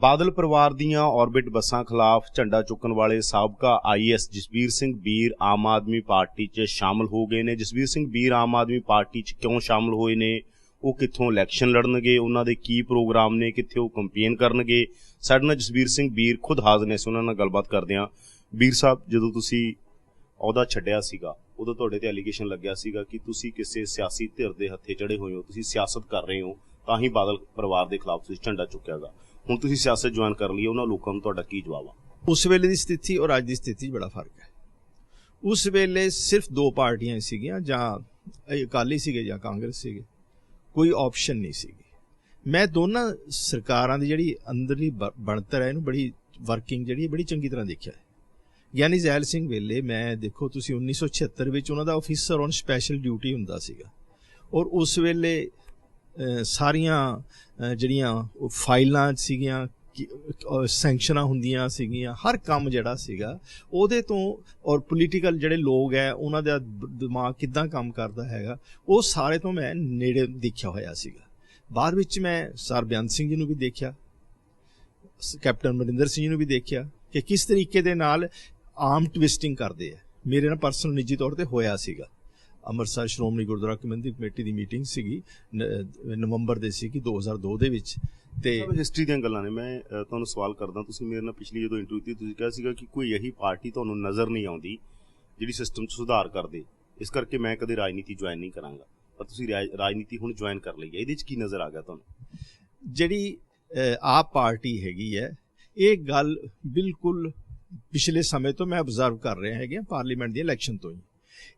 ਬਾਦਲ ਪਰਿਵਾਰ ਦੀਆਂ ਆਰਬਿਟ ਬੱਸਾਂ ਖਿਲਾਫ ਝੰਡਾ ਚੁੱਕਣ ਵਾਲੇ ਸਾਬਕਾ ਆਈਐਸ ਜਸਵੀਰ ਸਿੰਘ ਬੀਰ ਆਮ ਆਦਮੀ ਪਾਰਟੀ 'ਚ ਸ਼ਾਮਲ ਹੋ ਗਏ ਨੇ। ਜਸਵੀਰ ਸਿੰਘ ਵੀਰ ਆਮ ਆਦਮੀ ਪਾਰਟੀ 'ਚ ਕਿਉਂ ਸ਼ਾਮਲ ਹੋਏ ਨੇ? ਉਹ ਕਿੱਥੋਂ ਇਲੈਕਸ਼ਨ ਲੜਨਗੇ? ਉਹਨਾਂ ਦੇ ਕੀ ਪ੍ਰੋਗਰਾਮ ਨੇ? ਕਿੱਥੇ ਉਹ ਕੰਪੇਨ ਕਰਨਗੇ? ਸਾਡੇ ਨਾਲ ਜਸਵੀਰ ਸਿੰਘ ਬੀਰ ਖੁਦ ਹਾਜ਼ਰ ਨੇ, ਅਸੀਂ ਉਹਨਾਂ ਨਾਲ ਗੱਲਬਾਤ ਕਰਦੇ ਹਾਂ। ਵੀਰ ਸਾਹਿਬ, ਜਦੋਂ ਤੁਸੀਂ ਅਹੁਦਾ ਛੱਡਿਆ ਸੀਗਾ, ਉਦੋਂ ਤੁਹਾਡੇ ਤੇ ਐਲੀਗੇਸ਼ਨ ਲੱਗਿਆ ਸੀਗਾ ਕਿ ਤੁਸੀਂ ਕਿਸੇ ਸਿਆਸੀ ਧਿਰ ਦੇ ਹੱਥੇ ਚੜੇ ਹੋਏ ਹੋ, ਤੁਸੀਂ ਸਿਆਸਤ ਕਰ ਰਹੇ ਹੋ, ਤਾਂ ਹੀ ਬਾਦਲ ਪਰਿਵਾਰ ਦੇ ਖਿਲਾਫ ਤੁਸੀਂ ਝੰਡਾ ਚੁੱਕਿਆਗਾ ਹੁਣ ਤੁਸੀਂ ਸਿਆਸਤ ਜੁਆਇਨ ਕਰ ਲਈ ਉਹਨਾਂ ਲੋਕਾਂ ਨੂੰ ਤੁਹਾਡਾ ਕੀ ਜਵਾਬ ਆ? ਉਸ ਵੇਲੇ ਦੀ ਸਥਿਤੀ ਔਰ ਅੱਜ ਦੀ ਸਥਿਤੀ 'ਚ ਬੜਾ ਫ਼ਰਕ ਹੈ। ਉਸ ਵੇਲੇ ਸਿਰਫ ਦੋ ਪਾਰਟੀਆਂ ਸੀਗੀਆਂ, ਜਾਂ ਅਕਾਲੀ ਸੀਗੇ ਜਾਂ ਕਾਂਗਰਸ ਸੀਗੇ, ਕੋਈ ਆਪਸ਼ਨ ਨਹੀਂ ਸੀਗੀ। ਮੈਂ ਦੋਨਾਂ ਸਰਕਾਰਾਂ ਦੀ ਜਿਹੜੀ ਅੰਦਰਲੀ ਬਣਤਰ ਹੈ, ਇਹਨੂੰ ਬੜੀ ਵਰਕਿੰਗ ਜਿਹੜੀ ਹੈ, ਬੜੀ ਚੰਗੀ ਤਰ੍ਹਾਂ ਦੇਖਿਆ ਹੈ। ਗਿਆਨੀ ਜ਼ੈਲ ਸਿੰਘ ਵੇਲੇ ਮੈਂ, ਦੇਖੋ ਤੁਸੀਂ 1976 ਵਿੱਚ ਉਹਨਾਂ ਦਾ ਆਫੀਸਰ ਔਨ ਸਪੈਸ਼ਲ ਡਿਊਟੀ ਹੁੰਦਾ ਸੀਗਾ। ਔਰ ਉਸ ਵੇਲੇ ਸਾਰੀਆਂ ਜਿਹੜੀਆਂ ਫਾਈਲਾਂ ਸੀਗੀਆਂ ਸੈਂਕਸ਼ਨਾਂ ਹੁੰਦੀਆਂ ਸੀਗੀਆਂ, ਹਰ ਕੰਮ ਜਿਹੜਾ ਸੀਗਾ, ਉਹਦੇ ਤੋਂ ਔਰ ਪੋਲੀਟੀਕਲ ਜਿਹੜੇ ਲੋਕ ਹੈ, ਉਹਨਾਂ ਦਾ ਦਿਮਾਗ ਕਿੱਦਾਂ ਕੰਮ ਕਰਦਾ ਹੈਗਾ, ਉਹ ਸਾਰੇ ਤੋਂ ਮੈਂ ਨੇੜੇ ਦੇਖਿਆ ਹੋਇਆ ਸੀਗਾ। ਬਾਅਦ ਵਿੱਚ ਮੈਂ ਸਰ ਬੇਅੰਤ ਸਿੰਘ ਜੀ ਨੂੰ ਵੀ ਦੇਖਿਆ, ਸ- ਕੈਪਟਨ ਮਨਿੰਦਰ ਸਿੰਘ ਜੀ ਨੂੰ ਵੀ ਦੇਖਿਆ, ਕਿ ਕਿਸ ਤਰੀਕੇ ਦੇ ਨਾਲ ਆਮ ਟਵਿਸਟਿੰਗ ਕਰਦੇ ਆ। ਮੇਰੇ ਨਾਲ ਪਰਸਨਲ ਨਿੱਜੀ ਤੌਰ ਤੇ ਹੋਇਆ ਸੀਗਾ। ਅੰਮ੍ਰਿਤਸਰ ਸ਼੍ਰੋਮਣੀ ਗੁਰਦੁਆਰਾ ਕਮੇਟੀ ਕਮੇਟੀ ਦੀ ਮੀਟਿੰਗ ਸੀਗੀ ਨਵੰਬਰ ਦੇ ਸੀ ਕਿ 2002 ਦੇ ਵਿੱਚ। ਤੇ ਹਿਸਟਰੀ ਦੀਆਂ ਗੱਲਾਂ ਨੇ। ਮੈਂ ਤੁਹਾਨੂੰ ਸਵਾਲ ਕਰਦਾ ਤੁਸੀਂ ਮੇਰੇ ਨਾਲ ਪਿਛਲੀ ਜਦੋਂ ਇੰਟਰਵਿਊ ਕੀਤੀ ਤੁਸੀਂ ਕਿਹਾ ਸੀਗਾ ਕਿ ਕੋਈ ਇਹੀ ਪਾਰਟੀ ਤੁਹਾਨੂੰ ਨਜ਼ਰ ਨਹੀਂ ਆਉਂਦੀ ਜਿਹੜੀ ਸਿਸਟਮ 'ਚ ਸੁਧਾਰ ਕਰਦੇ। ਇਸ ਕਰਕੇ ਮੈਂ ਕਦੇ ਰਾਜਨੀਤੀ ਜੁਆਇਨ ਨਹੀਂ ਕਰਾਂਗਾ। ਪਰ ਤੁਸੀਂ ਰਾਜ- ਰਾਜਨੀਤੀ ਹੁਣ ਜੁਆਇਨ ਕਰ ਲਈ ਹੈ। ਇਹਦੇ 'ਚ ਕੀ ਨਜ਼ਰ ਆ ਗਿਆ ਤੁਹਾਨੂੰ? ਜਿਹੜੀ ਆਪ ਪਾਰਟੀ ਹੈਗੀ ਹੈ ਇਹ ਗੱਲ ਬਿਲਕੁਲ ਪਿਛਲੇ ਸਮੇਂ ਤੋਂ ਮੈਂ ਆਬਜ਼ਰਵ ਕਰ ਰਿਹਾ ਹੈਗਾ ਪਾਰਲੀਮੈਂਟ ਦੀ ਇਲੈਕਸ਼ਨ ਤੋਂ ਹੀ।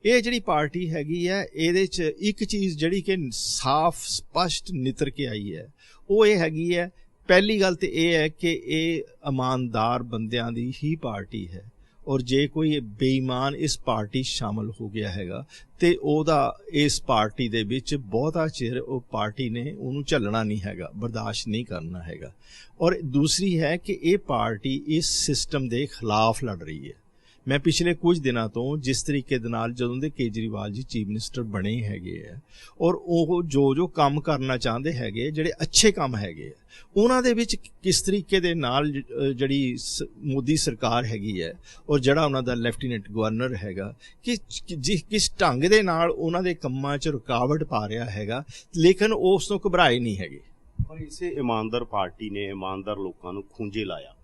ਇਹ ਜਿਹੜੀ ਪਾਰਟੀ ਹੈਗੀ ਹੈ, ਇਹਦੇ 'ਚ ਇੱਕ ਚੀਜ਼ ਜਿਹੜੀ ਕਿ ਸਾਫ਼, ਸਪਸ਼ਟ ਨਿਤਰ ਕੇ ਆਈ ਹੈ, ਉਹ ਇਹ ਹੈਗੀ ਹੈ, ਪਹਿਲੀ ਗੱਲ ਤੇ ਇਹ ਹੈ ਕਿ ਇਹ ਇਮਾਨਦਾਰ ਬੰਦਿਆਂ ਦੀ ਹੀ ਪਾਰਟੀ ਹੈ। ਔਰ ਜੇ ਕੋਈ ਬੇਈਮਾਨ ਇਸ ਪਾਰਟੀ 'ਚ ਸ਼ਾਮਲ ਹੋ ਗਿਆ ਹੈਗਾ, ਤੇ ਉਹਦਾ ਇਸ ਪਾਰਟੀ ਦੇ ਵਿੱਚ ਬਹੁਤਾ ਚਿਰ ਉਹ ਪਾਰਟੀ ਨੇ ਉਹਨੂੰ ਝੱਲਣਾ ਨਹੀਂ ਹੈਗਾ, ਬਰਦਾਸ਼ਤ ਨਹੀਂ ਕਰਨਾ ਹੈਗਾ। ਔਰ ਦੂਸਰੀ ਹੈ ਕਿ ਇਹ ਪਾਰਟੀ ਇਸ ਸਿਸਟਮ ਦੇ ਖਿਲਾਫ ਲੜ ਰਹੀ ਹੈ। ਮੈਂ ਪਿਛਲੇ ਕੁਝ ਦਿਨਾਂ ਤੋਂ ਜਿਸ ਤਰੀਕੇ ਦੇ ਨਾਲ ਜਦੋਂ ਦੇ ਕੇਜਰੀਵਾਲ ਜੀ ਚੀਫ ਮਿਨਿਸਟਰ ਬਣੇ ਹੈਗੇ ਆ, ਔਰ ਉਹ ਜੋ ਜੋ ਕੰਮ ਕਰਨਾ ਚਾਹੁੰਦੇ ਹੈਗੇ, ਜਿਹੜੇ ਅੱਛੇ ਕੰਮ ਹੈਗੇ ਆ, ਉਹਨਾਂ ਦੇ ਵਿੱਚ ਕਿਸ ਤਰੀਕੇ ਦੇ ਨਾਲ ਜਿਹੜੀ ਮੋਦੀ ਸਰਕਾਰ ਹੈਗੀ ਹੈ, ਔਰ ਜਿਹੜਾ ਉਹਨਾਂ ਦਾ ਲੈਫਟੀਨੈਂਟ ਗਵਰਨਰ ਹੈਗਾ, ਕਿ ਜਿਸ ਕਿਸ ਢੰਗ ਦੇ ਨਾਲ ਉਹਨਾਂ ਦੇ ਕੰਮਾਂ 'ਚ ਰੁਕਾਵਟ ਪਾ ਰਿਹਾ ਹੈਗਾ, ਲੇਕਿਨ ਉਹ ਉਸ ਤੋਂ ਘਬਰਾਏ ਨਹੀਂ ਹੈਗੇ। ਪਰ ਇਸੇ ਇਮਾਨਦਾਰ ਪਾਰਟੀ ਨੇ ਇਮਾਨਦਾਰ ਲੋਕਾਂ ਨੂੰ ਖੂੰਜੇ ਲਾਇਆ।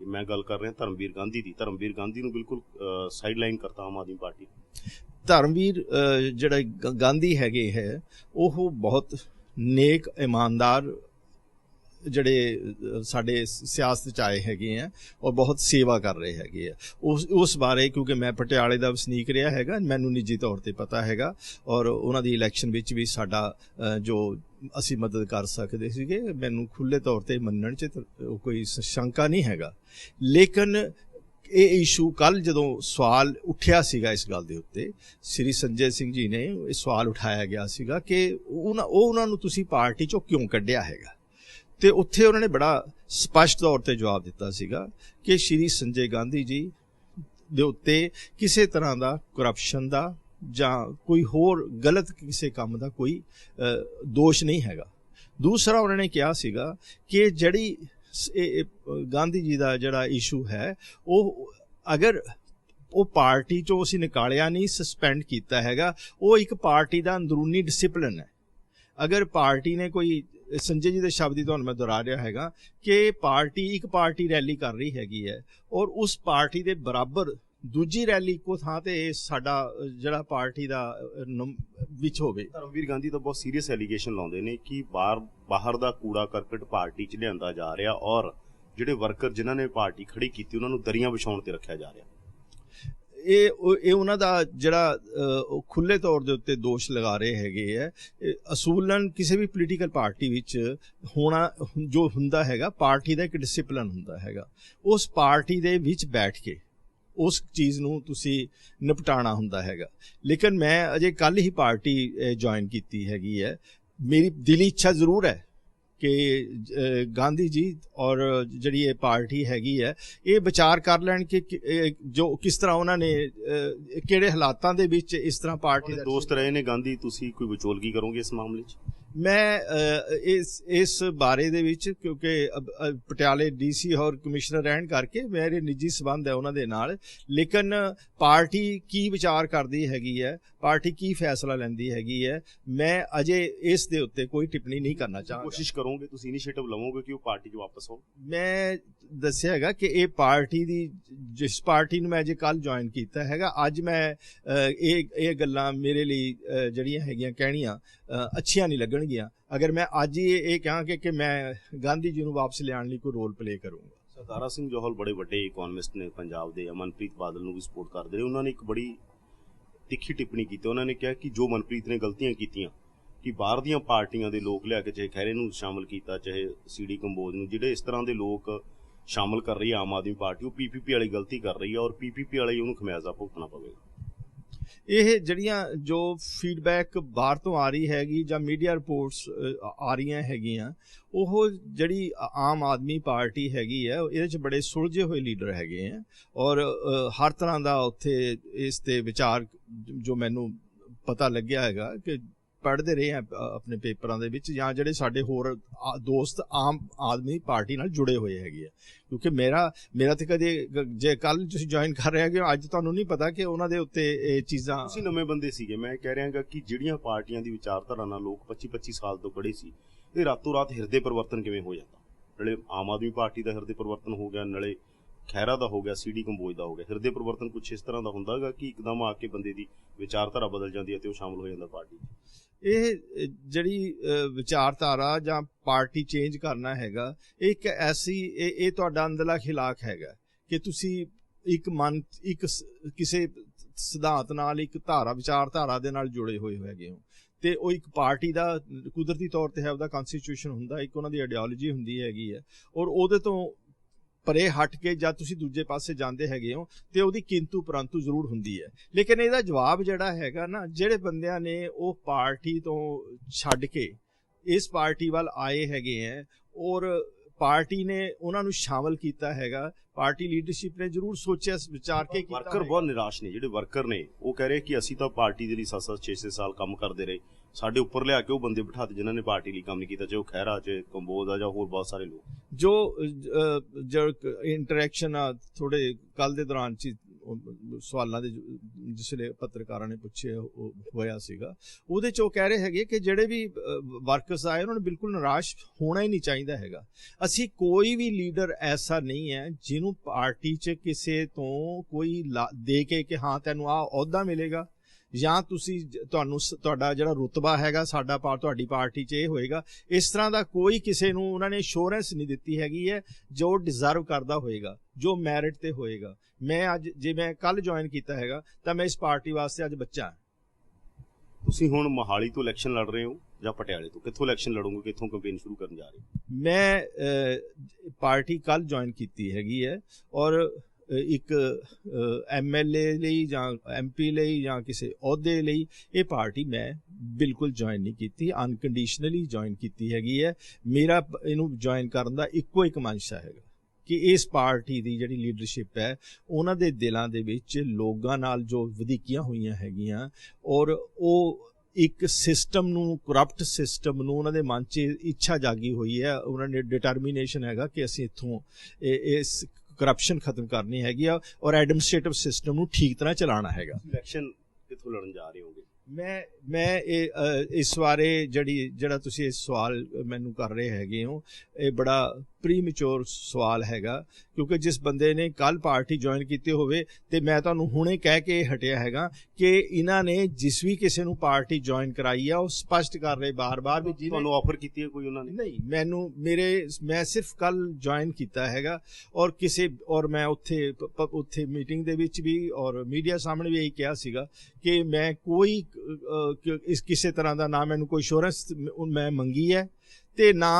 ਇਹ ਮੈਂ ਗੱਲ ਕਰ ਰਿਹਾ ਧਰਮਵੀਰ ਗਾਂਧੀ ਦੀ। ਧਰਮਵੀਰ ਗਾਂਧੀ ਨੂੰ ਬਿਲਕੁਲ ਸਾਈਡਲਾਈਨ ਕਰਤਾ ਆਮ ਆਦਮੀ ਪਾਰਟੀ। ਧਰਮਵੀਰ ਅਹ, ਜਿਹੜਾ ਗਾਂਧੀ ਹੈਗੇ ਹੈ ਉਹ ਬਹੁਤ ਨੇਕ ਇਮਾਨਦਾਰ ਜਿਹੜੇ ਸਾਡੇ ਸਿਆਸਤ ਚ ਆਏ ਹੈਗੇ ਆ, ਔਰ ਬਹੁਤ ਸੇਵਾ ਕਰ ਰਹੇ ਹੈਗੇ ਆ। ਉਸ ਉਸ ਬਾਰੇ ਕਿਉਂਕਿ ਮੈਂ ਪਟਿਆਲੇ ਦਾ ਵਸਨੀਕ ਰਿਹਾ ਹੈਗਾ, ਮੈਨੂੰ ਨਿੱਜੀ ਤੌਰ ਤੇ ਪਤਾ ਹੈਗਾ, ਔਰ ਉਹਨਾਂ ਦੀ ਇਲੈਕਸ਼ਨ ਵਿੱਚ ਵੀ ਸਾਡਾ ਜੋ ਅਸੀਂ ਮਦਦ ਕਰ ਸਕਦੇ ਸੀਗੇ, ਮੈਨੂੰ ਖੁੱਲੇ ਤੌਰ ਤੇ ਮੰਨਣ ਚ ਕੋਈ ਸ- ਸ਼ੰਕਾ ਨਹੀਂ ਹੈਗਾ। ਲੇਕਿਨ ਇਹ ਇਸ਼ੂ ਕੱਲ ਜਦੋਂ ਸਵਾਲ ਉੱਠਿਆ ਸੀਗਾ ਇਸ ਗੱਲ ਦੇ ਉੱਤੇ, ਸ੍ਰੀ ਸੰਜੇ ਸਿੰਘ ਜੀ ਨੇ ਇਹ ਸਵਾਲ ਉਠਾਇਆ ਗਿਆ ਸੀਗਾ ਕਿ ਉਹਨਾਂ ਉਹ ਉਹਨਾਂ ਨੂੰ ਤੁਸੀਂ ਪਾਰਟੀ ਚੋਂ ਕਿਉਂ ਕੱਢਿਆ ਹੈਗਾ? ਤੇ ਉੱਥੇ ਉਹਨਾਂ ਨੇ ਬੜਾ ਸਪਸ਼ਟ ਤੌਰ ਤੇ ਜਵਾਬ ਦਿੱਤਾ ਸੀਗਾ ਕਿ ਸ੍ਰੀ ਸੰਜੇ ਗਾਂਧੀ ਜੀ ਦੇ ਉੱਤੇ ਕਿਸੇ ਤਰ੍ਹਾਂ ਦਾ ਕਰਪਸ਼ਨ ਦਾ ਜਾਂ ਕੋਈ ਹੋਰ ਗਲਤ ਕਿਸੇ ਕੰਮ ਦਾ ਕੋਈ ਦੋਸ਼ ਨਹੀਂ ਹੈਗਾ। ਦੂਸਰਾ ਉਹਨਾਂ ਨੇ ਕਿਹਾ ਸੀਗਾ ਕਿ ਜਿਹੜੀ ਇਹ ਗਾਂਧੀ ਜੀ ਦਾ ਜਿਹੜਾ ਇਸ਼ੂ ਹੈ, ਉਹ ਅਗਰ ਉਹ ਪਾਰਟੀ ਚੋਂ ਅਸੀਂ ਨਿਕਾਲਿਆ ਨਹੀਂ ਸਸਪੈਂਡ ਕੀਤਾ ਹੈਗਾ, ਉਹ ਇੱਕ ਪਾਰਟੀ ਦਾ ਅੰਦਰੂਨੀ ਡਿਸਪਲਿਨ ਹੈ। ਅਗਰ ਪਾਰਟੀ ਨੇ ਕੋਈ ਸੰਜੇ ਜੀ ਦੇ ਸ਼ਬਦ ਹੀ ਤੁਹਾਨੂੰ ਮੈਂ ਦੁਹਰਾ ਰਿਹਾ ਹੈਗਾ ਕਿ ਪਾਰਟੀ, ਇੱਕ ਪਾਰਟੀ ਰੈਲੀ ਕਰ ਰਹੀ ਹੈਗੀ ਹੈ ਔਰ ਉਸ ਪਾਰਟੀ ਦੇ ਬਰਾਬਰ ਦੂਜੀ ਰੈਲੀ ਇੱਕੋ ਥਾਂ ਤੇ ਸਾਡਾ ਜਿਹੜਾ ਪਾਰਟੀ ਦਾ ਵਿੱਚ ਹੋਵੇ। ਧਰਮਵੀਰ ਗਾਂਧੀ ਤਾਂ ਬਹੁਤ ਸੀਰੀਅਸ ਐਲੀਗੇਸ਼ਨ ਲਾਉਂਦੇ ਨੇ ਕਿ ਬਾਹਰ ਬਾਹਰ ਦਾ ਕੂੜਾ ਕਰਕਟ ਪਾਰਟੀ 'ਚ ਲਿਆਂਦਾ ਜਾ ਰਿਹਾ ਔਰ ਜਿਹੜੇ ਵਰਕਰ ਜਿਨ੍ਹਾਂ ਨੇ ਪਾਰਟੀ ਖੜੀ ਕੀਤੀ, ਉਹਨਾਂ ਨੂੰ ਦਰੀਆਂ ਵਿਛਾਉਣ ਤੇ ਰੱਖਿਆ ਜਾ ਰਿਹਾ। ਇਹ ਉਹ- ਇਹ ਉਹਨਾਂ ਦਾ ਜਿਹੜਾ ਉਹ ਖੁੱਲੇ ਤੌਰ ਦੇ ਉੱਤੇ ਦੋਸ਼ ਲਗਾ ਰਹੇ ਹੈਗੇ ਹੈ ਇਹ ਅਸੂਲਨ ਕਿਸੇ ਵੀ ਪੋਲੀਟੀਕਲ ਪਾਰਟੀ ਵਿੱਚ ਹੋਣਾ, ਜੋ ਹੁੰਦਾ ਹੈਗਾ ਪਾਰਟੀ ਦਾ ਇੱਕ ਡਿਸਪਲਿਨ ਹੁੰਦਾ ਹੈਗਾ। ਉਸ ਪਾਰਟੀ ਦੇ ਵਿੱਚ ਬੈਠ ਕੇ ਉਸ ਚੀਜ਼ ਨੂੰ ਤੁਸੀਂ ਨਿਪਟਾਣਾ ਹੁੰਦਾ ਹੈਗਾ। ਲੇਕਿਨ ਮੈਂ ਅਜੇ ਕੱਲ ਹੀ ਪਾਰਟੀ ਜੁਆਇਨ ਕੀਤੀ ਹੈਗੀ ਹੈ। ਮੇਰੀ ਦਿਲੀ ਇੱਛਾ ਜ਼ਰੂਰ ਹੈ ਕਿ ਗਾਂਧੀ ਜੀ ਔਰ ਜਿਹੜੀ ਇਹ ਪਾਰਟੀ ਹੈਗੀ ਹੈ ਇਹ ਵਿਚਾਰ ਕਰ ਲੈਣ ਕਿ ਜੋ ਕਿਸ ਤਰ੍ਹਾਂ ਉਹਨਾਂ ਨੇ ਕਿਹੜੇ ਹਾਲਾਤਾਂ ਦੇ ਵਿੱਚ ਇਸ ਤਰ੍ਹਾਂ ਪਾਰਟੀ ਦਾ ਦੋਸਤ ਰਹੇ ਨੇ ਗਾਂਧੀ ਤੁਸੀਂ ਕੋਈ ਵਿਚੋਲਗੀ ਕਰੋਗੇ ਇਸ ਮਾਮਲੇ 'ਚ? ਮੈਂ ਇਸ ਇਸ ਬਾਰੇ ਦੇ ਵਿੱਚ ਕਿਉਂਕਿ ਪਟਿਆਲੇ ਡੀਸੀ ਔਰ ਕਮਿਸ਼ਨਰ ਰਹਿਣ ਕਰਕੇ ਮੇਰੇ ਨਿੱਜੀ ਸਬੰਧ ਹੈ ਉਹਨਾਂ ਦੇ ਨਾਲ ਲੇਕਿਨ ਪਾਰਟੀ ਕੀ ਵਿਚਾਰ ਕਰਦੀ ਹੈਗੀ ਹੈ ਪਾਰਟੀ ਕੀ ਫੈਸਲਾ ਲੈਂਦੀ ਹੈਗੀ ਹੈ? ਮੈਂ ਅਜੇ ਇਸ ਦੇ ਉੱਤੇ ਕੋਈ ਟਿੱਪਣੀ ਨਹੀਂ ਕਰਨਾ ਚਾਹਾਂਗਾ। ਕੋਸ਼ਿਸ਼ ਕਰੋਗੇ ਤੁਸੀਂ ਇਨੀਸ਼ੀਏਟਿਵ ਲਵੋਗੇ ਕਿ ਉਹ ਪਾਰਟੀ 'ਚ ਵਾਪਸ ਆਉਣ ਮੈਂ ਦੱਸਿਆ ਹੈਗਾ ਕਿ ਇਹ ਪਾਰਟੀ ਦੀ ਜਿਸ ਪਾਰਟੀ ਨੂੰ ਮੈਂ ਅਜੇ ਕੱਲ ਜੁਆਇਨ ਕੀਤਾ ਹੈਗਾ ਅੱਜ ਮੈਂ ਇਹ ਇਹ ਗੱਲਾਂ ਮੇਰੇ ਲਈ ਜਿਹੜੀਆਂ ਹੈਗੀਆਂ ਕਹਿਣੀਆਂ ਅੱਛੀਆਂ ਨਹੀਂ ਲੱਗਣਗੀਆਂ। ਅਗਰ ਮੈਂ ਅੱਜ ਹੀ ਇਹ ਇਹ ਕਹਾਂ ਕਿ ਕਿ ਮੈਂ ਗਾਂਧੀ ਜੀ ਨੂੰ ਵਾਪਸ ਲਿਆਉਣ ਲਈ ਕੋਈ ਰੋਲ ਪਲੇ ਕਰੂੰਗਾ। ਸਰਦਾਰਾ ਸਿੰਘ ਜੋਹਲ ਬੜੇ ਵੱਡੇ ਇਕਨੋਮਿਸਟ ਨੇ ਪੰਜਾਬ ਦੇ ਅਮਨਪ੍ਰੀਤ ਬਾਦਲ ਨੂੰ ਵੀ ਸਪੋਰਟ ਕਰਦੇ ਨੇ। ਉਹਨਾਂ ਨੇ ਇੱਕ ਬੜੀ ਤਿੱਖੀ ਟਿੱਪਣੀ ਕੀਤੀ। ਉਹਨਾਂ ਨੇ ਕਿਹਾ ਕਿ ਜੋ ਮਨਪ੍ਰੀਤ ਨੇ ਗਲਤੀਆਂ ਕੀਤੀਆਂ, ਕਿ ਬਾਹਰ ਦੀਆਂ ਪਾਰਟੀਆਂ ਦੇ ਲੋਕ ਲਿਆ ਕੇ ਚਾਹੇ ਖੈਰੇ ਨੂੰ ਸ਼ਾਮਲ ਕੀਤਾ, ਚਾਹੇ ਸੀਡੀ ਕੰਬੋਜ ਨੂੰ, ਜਿਹੜੇ ਇਸ ਤਰ੍ਹਾਂ ਦੇ ਲੋਕ ਸ਼ਾਮਲ ਕਰ ਰਹੀ ਹੈ ਆਮ ਆਦਮੀ ਪਾਰਟੀ, ਉਹ ਪੀਪੀਪੀ ਵਾਲੀ ਗਲਤੀ ਕਰ ਰਹੀ ਹੈ ਔਰ ਪੀਪੀਪੀ ਵਾਲੇ ਉਹਨੂੰ ਖਮਿਆਜ਼ਾ ਭੁਗਤਣਾ ਪਵੇਗਾ। ਇਹ ਜਿਹੜੀਆਂ ਜੋ ਫੀਡਬੈਕ ਬਾਹਰ ਤੋਂ ਆ ਰਹੀ ਹੈਗੀ ਜਾਂ ਮੀਡੀਆ ਰਿਪੋਰਟਸ ਆ ਰਹੀਆਂ ਹੈਗੀਆਂ, ਉਹ ਜਿਹੜੀ ਆਮ ਆਦਮੀ ਪਾਰਟੀ ਹੈਗੀ ਹੈ, ਇਹਦੇ ਚ ਬੜੇ ਸੁਲਝੇ ਹੋਏ ਲੀਡਰ ਹੈਗੇ ਆ ਔਰ ਹਰ ਤਰ੍ਹਾਂ ਦਾ ਉੱਥੇ ਇਸ ਤੇ ਵਿਚਾਰ ਜੋ ਮੈਨੂੰ ਪਤਾ ਲੱਗਿਆ ਹੈਗਾ ਕਿ ਪੜ੍ਹਦੇ ਰਹੇ ਆ ਆਪਣੇ ਪੇਪਰਾਂ ਦੇ ਵਿੱਚ ਜਾਂ ਜਿਹੜੇ ਸਾਡੇ ਹੋਰ ਦੋਸਤ ਆਮ ਆਦਮੀ ਪਾਰਟੀ ਨਾਲ ਜੁੜੇ ਹੋਏ ਹੈਗੇ ਆ। ਕਿਉਂਕਿ ਮੇਰਾ ਮੇਰਾ ਤੇ ਕਦੇ ਜੇ ਕੱਲ ਤੁਸੀਂ ਜੁਆਇਨ ਕਰ ਰਹੇ ਹੈਗੇ ਅੱਜ ਤੁਹਾਨੂੰ ਨਹੀਂ ਪਤਾ ਕਿ ਉਹਨਾਂ ਦੇ ਉੱਤੇ ਇਹ ਚੀਜ਼ਾਂ ਤੁਸੀਂ ਨਵੇਂ ਬੰਦੇ ਸੀਗੇ। ਮੈਂ ਕਹਿ ਰਿਹਾਗਾ ਕਿ ਜਿਹੜੀਆਂ ਪਾਰਟੀਆਂ ਦੀ ਵਿਚਾਰਧਾਰਾ ਨਾਲ ਲੋਕ 25 25 ਸਾਲ ਤੋਂ ਖੜੇ ਸੀ ਇਹ ਰਾਤੋਂ ਰਾਤ ਹਿਰਦੇ ਪਰਿਵਰਤਨ ਕਿਵੇਂ ਹੋ ਜਾਂਦਾ? ਨਾਲੇ ਆਮ ਆਦਮੀ ਪਾਰਟੀ ਦਾ ਹਿਰਦੇ ਪਰਿਵਰਤਨ ਹੋ ਗਿਆ, ਨਾਲੇ ਖੈਰਾ ਦਾ ਹੋ ਗਿਆ ਸੀਡੀ ਕੰਬੋਜ ਦਾ ਹੋ ਗਿਆ। ਹਿਰਦੇ ਪਰਿਵਰਤਨ ਕੁਝ ਇਸ ਤਰ੍ਹਾਂ ਦਾ ਹੁੰਦਾਗਾ ਕਿ ਇੱਕਦਮ ਆ ਕੇ ਬੰਦੇ ਦੀ ਵਿਚਾਰਧਾਰਾ ਬਦਲ ਜਾਂਦੀ ਹੈ ਤੇ ਉਹ ਸ਼ਾਮਲ ਹੋ ਜਾਂਦਾ ਪਾਰਟੀ 'ਚ ਇਹ ਜਿਹੜੀ ਵਿਚਾਰਧਾਰਾ ਜਾਂ ਪਾਰਟੀ ਚੇਂਜ ਕਰਨਾ ਹੈਗਾ, ਇਹ ਇੱਕ ਐਸੀ, ਇਹ ਤੁਹਾਡਾ ਅੰਦਰਲਾ ਖਿਲਾਕ ਹੈਗਾ ਕਿ ਤੁਸੀਂ ਇੱਕ ਮਨ, ਇੱਕ ਕਿਸੇ ਸਿਧਾਂਤ ਨਾਲ, ਇੱਕ ਧਾਰਾ, ਵਿਚਾਰਧਾਰਾ ਦੇ ਨਾਲ ਜੁੜੇ ਹੋਏ ਹੈਗੇ ਹੋ। ਤੇ ਉਹ ਇੱਕ ਪਾਰਟੀ ਦਾ, ਕੁਦਰਤੀ ਤੌਰ ਤੇ ਹੈ, ਉਹਦਾ ਕਨਸਟੀਟਿਊਸ਼ਨ ਹੁੰਦਾ, ਇੱਕ ਉਹਨਾਂ ਦੀ ਆਈਡੀਓਲੋਜੀ ਹੁੰਦੀ ਹੈਗੀ ਹੈ। ਔਰ ਉਹਦੇ ਤੋਂ ਪਰੇ ਹਟ ਕੇ ਜਦ ਤੁਸੀਂ ਦੂਜੇ ਪਾਸੇ ਜਾਂਦੇ ਹੈਗੇ ਹੋ ਤੇ ਉਹਦੀ ਕਿੰਤੂ ਪਰੰਤੂ ਜ਼ਰੂਰ ਹੁੰਦੀ ਹੈ ਲੇਕਿਨ ਇਹਦਾ ਜਵਾਬ ਜਿਹੜਾ ਹੈਗਾ ਨਾ ਜਿਹੜੇ ਬੰਦਿਆਂ ਨੇ ਉਹ ਪਾਰਟੀ ਤੋਂ ਛੱਡ ਕੇ ਇਸ ਪਾਰਟੀ ਵੱਲ ਆਏ ਹੈਗੇ ਹੈ ਔਰ ਪਾਰਟੀ ਨੇ ਉਹਨਾਂ ਨੂੰ ਸ਼ਾਮਲ ਕੀਤਾ ਹੈਗਾ ਪਾਰਟੀ ਲੀਡਰਸ਼ਿਪ ਨੇ ਜ਼ਰੂਰ ਸੋਚਿਆ ਵਿਚਾਰ ਕੇ ਕੀਤਾ ਵਰਕਰ। ਬਹੁਤ ਨਿਰਾਸ਼ ਨੇ ਜਿਹੜੇ ਵਰਕਰ ਨੇ ਉਹ ਕਹਿ ਰਹੇ ਕਿ ਅਸੀਂ ਤਾਂ ਪਾਰਟੀ ਦੇ ਲਈ 7-7 6-6 ਸਾਲ ਕੰਮ ਕਰਦੇ ਰਹੇ ਸਾਡੇ ਉੱਪਰ ਲਿਆ ਕੇ ਉਹ ਬੰਦੇ ਬਿਠਾ ਦਿੱਤੇ ਜਿਨ੍ਹਾਂ ਨੇ ਪਾਰਟੀ ਲਈ ਕੰਮ ਨਹੀਂ ਕੀਤਾ, ਚਾਹੇ ਉਹ ਖਹਿਰਾ, ਚਾਹੇ ਕੰਬੋਜ ਆ ਜਾਂ ਹੋਰ ਬਹੁਤ ਸਾਰੇ ਲੋਕ। ਜੋ ਇੰਟਰੈਕਸ਼ਨ ਆ ਥੋੜੇ ਕੱਲ ਦੇ ਦੌਰਾਨ ਚ ਸਵਾਲਾਂ ਦੇ ਜਿਸਲੇ ਪੱਤਰਕਾਰਾਂ ਨੇ ਪੁੱਛੇ ਹੋਇਆ ਸੀਗਾ। ਉਹਦੇ ਚ ਉਹ ਕਹਿ ਰਹੇ ਹੈਗੇ ਕਿ ਜਿਹੜੇ ਵੀ ਵਰਕਰਸ ਆਏ, ਉਹਨਾਂ ਨੂੰ ਬਿਲਕੁਲ ਨਿਰਾਸ਼ ਹੋਣਾ ਹੀ ਨਹੀਂ ਚਾਹੀਦਾ ਹੈਗਾ। ਅਸੀਂ ਕੋਈ ਵੀ ਲੀਡਰ ਐਸਾ ਨਹੀਂ ਹੈ, ਜਿਹਨੂੰ ਪਾਰਟੀ 'ਚ ਕਿਸੇ ਤੋਂ ਕੋਈ ਲਾ- ਦੇ ਕੇ ਕਿ ਹਾਂ, ਤੈਨੂੰ ਆ ਅਹੁਦਾ ਮਿਲੇਗਾ ਜਾਂ ਤੁਸੀਂ ਤੁਹਾਨੂੰ ਤੁਹਾਡਾ ਜਿਹੜਾ ਰੁਤਬਾ ਹੈਗਾ ਸਾਡਾ ਪਾ ਤੁਹਾਡੀ ਪਾਰਟੀ 'ਚ ਇਹ ਹੋਏਗਾ। ਇਸ ਤਰ੍ਹਾਂ ਦਾ ਕੋਈ ਕਿਸੇ ਨੂੰ ਉਹਨਾਂ ਨੇ ਅਸ਼ੋਰੈਂਸ ਨਹੀਂ ਦਿੱਤੀ ਹੈਗੀ ਹੈ ਜੋ ਡਿਜ਼ਰਵ ਕਰਦਾ ਹੋਏਗਾ ਜੋ ਮੈਰਿਟ ਤੇ ਹੋਏਗਾ। ਮੈਂ ਅੱਜ ਜੇ ਮੈਂ ਕੱਲ ਜੁਆਇਨ ਕੀਤਾ ਹੈਗਾ ਤਾਂ ਮੈਂ ਇਸ ਪਾਰਟੀ ਵਾਸਤੇ ਅੱਜ ਬੱਚਾ ਹਾਂ। ਤੁਸੀਂ ਹੁਣ ਮੋਹਾਲੀ ਤੋਂ ਇਲੈਕਸ਼ਨ ਲੜ ਰਹੇ ਹੋ ਜਾਂ ਪਟਿਆਲੇ ਤੋਂ? ਕਿੱਥੋਂ ਇਲੈਕਸ਼ਨ ਲੜੋਗੇ ਕਿੱਥੋਂ ਕੈਂਪੇਨ ਸ਼ੁਰੂ ਕਰਨ ਜਾ ਰਹੇ ਹੋ? ਮੈਂ ਪਾਰਟੀ ਕੱਲ ਜੁਆਇਨ ਕੀਤੀ ਹੈਗੀ ਹੈ ਔਰ ਇੱਕ ਐਮਐਲਏ ਲਈ ਜਾਂ ਐਮਪੀ ਲਈ ਜਾਂ ਕਿਸੇ ਅਹੁਦੇ ਲਈ ਇਹ ਪਾਰਟੀ ਮੈਂ ਬਿਲਕੁਲ ਜੁਆਇਨ ਨਹੀਂ ਕੀਤੀ ਅਨਕੰਡੀਸ਼ਨਲੀ ਜੁਆਇਨ ਕੀਤੀ ਹੈਗੀ ਹੈ। ਮੇਰਾ ਇਹਨੂੰ ਜੁਆਇਨ ਕਰਨ ਦਾ ਇੱਕੋ ਇੱਕ ਮਨਸ਼ਾ ਹੈਗਾ ਕਿ ਇਸ ਪਾਰਟੀ ਦੀ ਜਿਹੜੀ ਲੀਡਰਸ਼ਿਪ ਹੈ, ਉਹਨਾਂ ਦੇ ਦਿਲਾਂ ਦੇ ਵਿੱਚ ਲੋਕਾਂ ਨਾਲ ਜੋ ਵਧੀਕੀਆਂ ਹੋਈਆਂ ਹੈਗੀਆਂ ਔਰ ਉਹ ਇੱਕ ਸਿਸਟਮ ਨੂੰ ਕਰਪਟ ਸਿਸਟਮ ਨੂੰ ਉਹਨਾਂ ਦੇ ਮਨ 'ਚ ਇੱਛਾ ਜਾਗੀ ਹੋਈ ਹੈ। ਉਹਨਾਂ ਨੇ ਡਿਟਰਮੀਨੇਸ਼ਨ ਹੈਗਾ ਕਿ ਅਸੀਂ ਇੱਥੋਂ, ਇਹ- ਇਸ ਕਰਪਸ਼ਨ ਖਤਮ ਕਰਨੀ ਹੈਗੀ ਆ ਔਰ ਐਡਮਿਨਿਸਟ੍ਰੇਟਿਵ ਸਿਸਟਮ ਨੂੰ ਠੀਕ ਤਰ੍ਹਾਂ ਚਲਾਉਣਾ ਹੈਗਾ। ਇਲੈਕਸ਼ਨ ਕਿੱਥੋਂ ਲੜਨ ਜਾ ਰਹੇ ਹੋਗੇ? ਮੈਂ ਮੈਂ ਇਹ ਇਸ ਬਾਰੇ ਜਿਹੜੀ ਜਿਹੜਾ ਤੁਸੀਂ ਇਹ ਸਵਾਲ ਮੈਨੂੰ ਕਰ ਰਹੇ ਹੈਗੇ ਹੋ ਇਹ ਬੜਾ ਪ੍ਰੀਮੈਚੁਰ ਸਵਾਲ ਹੈਗਾ ਕਿਉਂਕਿ ਜਿਸ ਬੰਦੇ ਨੇ ਕੱਲ ਪਾਰਟੀ ਜੁਆਇਨ ਕੀਤੀ ਹੋਵੇ ਤੇ ਮੈਂ ਤੁਹਾਨੂੰ ਹੁਣੇ ਕਹਿ ਕੇ ਹਟਿਆ ਹੈਗਾ ਕਿ ਇਹਨਾਂ ਨੇ ਜਿਸ ਵੀ ਕਿਸੇ ਨੂੰ ਪਾਰਟੀ ਜੁਆਇਨ ਕਰਾਈ ਆ ਉਹ ਸਪਸ਼ਟ ਕਰ ਰਹੇ ਬਾਰ-ਬਾਰ ਵੀ ਜਿਹਨੇ ਤੁਹਾਨੂੰ ਆਫਰ ਕੀਤੀ ਹੈ ਕੋਈ ਉਹਨਾਂ ਨੇ? ਨਹੀਂ ਮੈਨੂੰ ਮੇਰੇ ਮੈਂ ਸਿਰਫ ਕੱਲ ਜੁਆਇਨ ਕੀਤਾ ਹੈਗਾ ਔਰ ਕਿਸੇ ਔਰ ਮੈਂ ਉੱਥੇ ਉੱਥੇ ਮੀਟਿੰਗ ਦੇ ਵਿੱਚ ਵੀ ਔਰ ਮੀਡੀਆ ਸਾਹਮਣੇ ਵੀ ਇਹੀ ਕਿਹਾ ਸੀਗਾ ਕਿ ਮੈਂ ਕੋਈ ਇਸ ਕਿਸੇ ਤਰ੍ਹਾਂ ਦਾ ਨਾ ਮੈਨੂੰ ਕੋਈ ਅਸ਼ੋਰੈਂਸ ਮੈਂ ਮੰਗੀ ਹੈ। ਤੇ ਨਾ